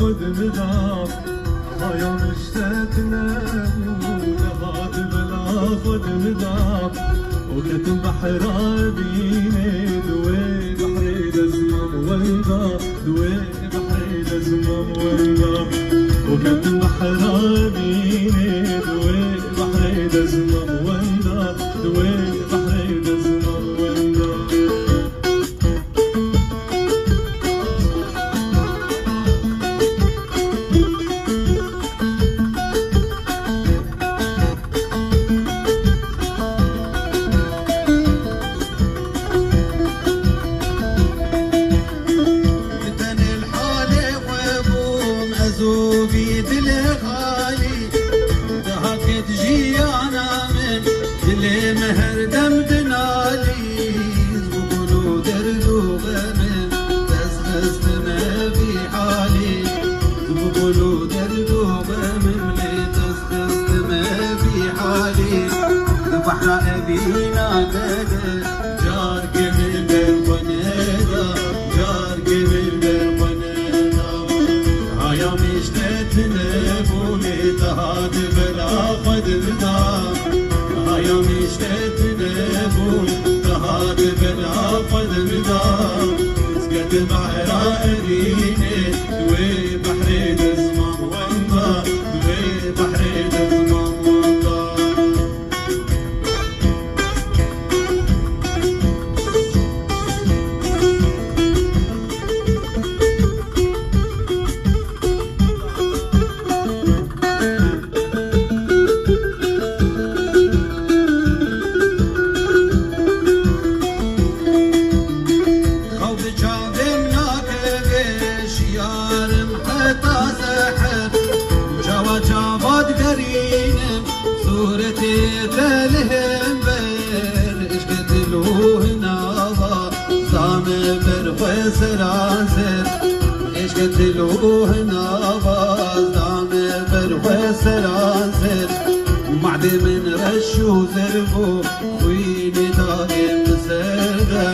خذ نظام هاي مشتتنا ولغات بلا خذ نظام وكتم بحر بيني دوي بحري دزمم ويضا دوي بحري دزمم ويضا وكتم بحر بيني دوي بحري دزمم ويضا دوي أزوبي دلغالي ضحكت جيانا من دل مهر دم دنالي زبقلو دردو غمن تزغزت ما في حالي. زبقلو دردو غمن لتزغزت ما في حالي. ذبحنا أبينا دد مشتتنا بولي تهاد بلا خد بدا هيا مشتتنا بولي تهاد بلا خد سرازر ايش قتلوه ناظا زام بر سرازر ومعد من رشو زربو ويني دائم سرده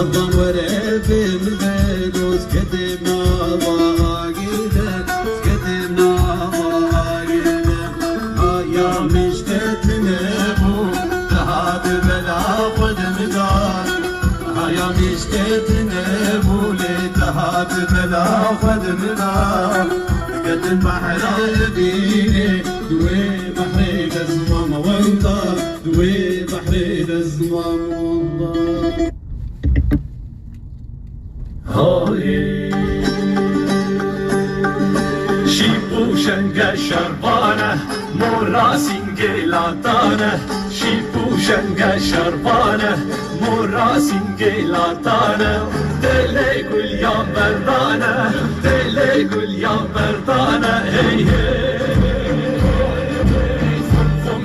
Sabdan var evimde قدم دار قد البحر بيني دوي بحري دزمام وانطا دوي بحري دزمام وانطا شیپو شنگ شربانه مورا سینگلاتانه شیپو شنگ dana Deli gül yağmur dana Hey hey hey hey. Sum sum